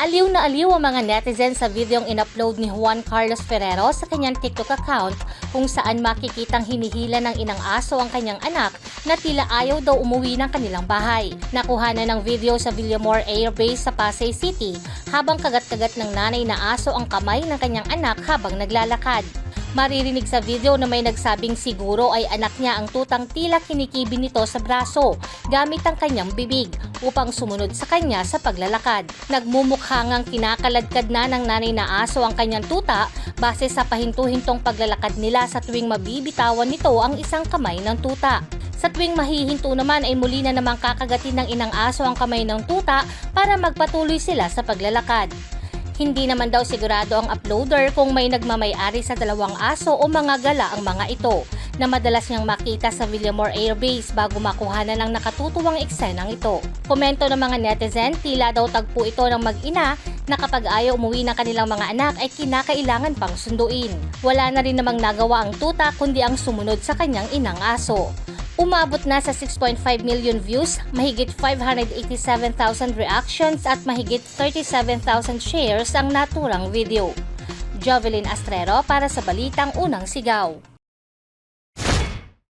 Aliw na aliw ang mga netizens sa videong inupload ni Juan Carlos Ferrero sa kanyang TikTok account kung saan makikitang hinihila ng inang aso ang kanyang anak na tila ayaw daw umuwi ng kanilang bahay. Nakuha na ng video sa Villamor Air Base sa Pasay City habang kagat-kagat ng nanay na aso ang kamay ng kanyang anak habang naglalakad. Maririnig sa video na may nagsabing siguro ay anak niya ang tutang tila kinikibi nito sa braso gamit ang kanyang bibig upang sumunod sa kanya sa paglalakad. Nagmumukhangang kinakaladkad na ng nanay na aso ang kanyang tuta base sa pahinto-hintong paglalakad nila sa tuwing mabibitawan nito ang isang kamay ng tuta. Sa tuwing mahihinto naman ay muli na namang kakagatin ng inang aso ang kamay ng tuta para magpatuloy sila sa paglalakad. Hindi naman daw sigurado ang uploader kung may nagmamayari sa dalawang aso o mga gala ang mga ito na madalas niyang makita sa Villamor Air Base bago makuha na ng nakatutuwang eksenang ito. Komento ng mga netizen, tila daw tagpo ito ng mag-ina na kapag ayaw umuwi ng kanilang mga anak ay kinakailangan pang sunduin. Wala na rin namang nagawa ang tuta kundi ang sumunod sa kanyang inang aso. Umabot na sa 6.5 million views, mahigit 587,000 reactions at mahigit 37,000 shares ang naturang video. Jovelyn Astrero para sa Balitang Unang Sigaw.